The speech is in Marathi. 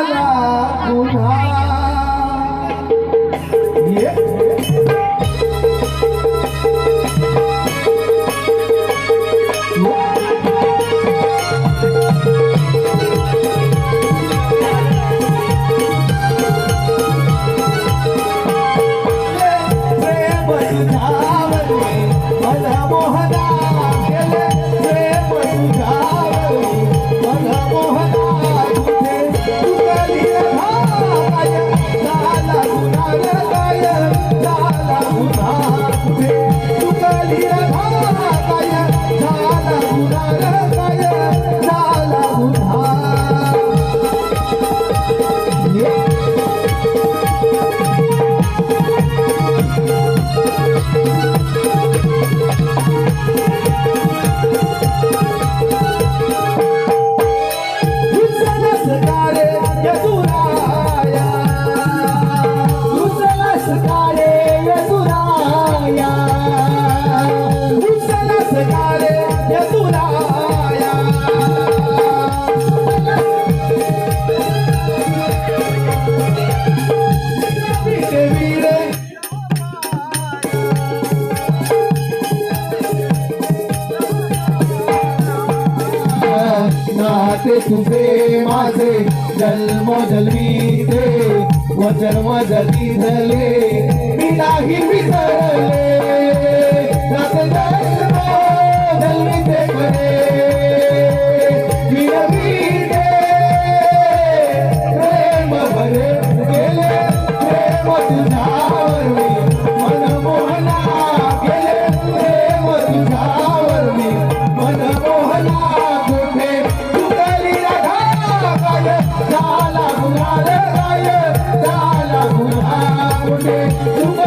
মালা তোমার Thank you. तुझे माझे जन्म जन्मी दे व जन्म जली झाले मी नाही विसरले. Okay.